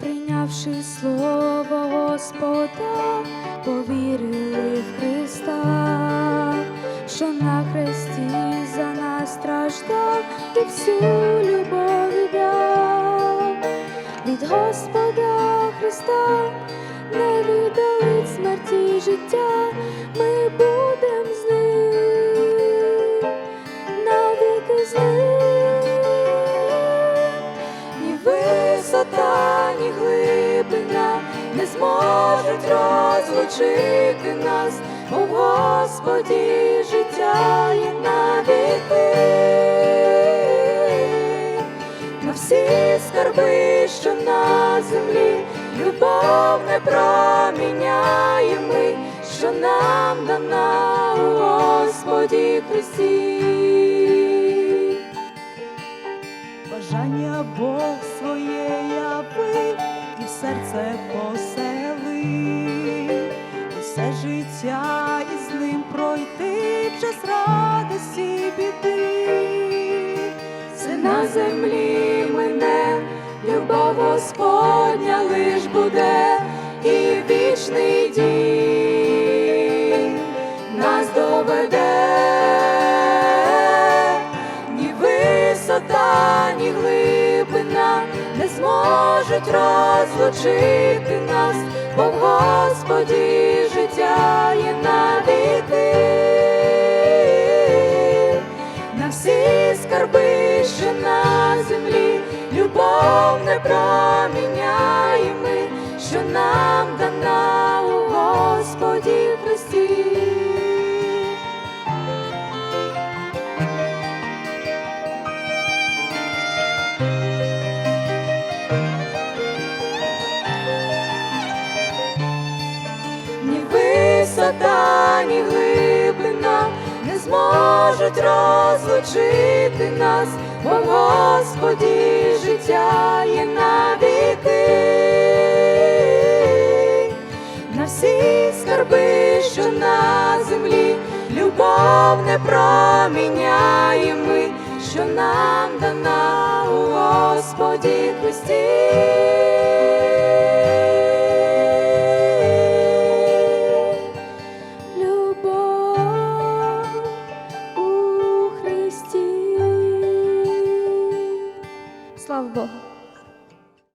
Пізнавши слово Господа, повірили в Христа, що на хресті за нас страждав і всю любов віддав. Від Господа Христа не віддалить смерті життя, ми висота, ні глибина не зможуть розлучити нас, в Господі життя є навіки. На всі скарби, що на землі, любов не проміняє ми, що нам дана у Господі Христі. Бажання Бог землі мине, любов Господня лиш буде, і вічний дім нас доведе, ні висота, ні глибина не зможуть розлучити нас, бо в Господі життя є навіки любов не проміняє ми, що нам дана у Господі Христі. Ні висота, ні глибина не зможуть розлучити нас, бо Господі життя є навіки. На всі скарби, що на землі, любов не проміняє ми, що нам дана у Господі Христі. У Христі. Слава Богу.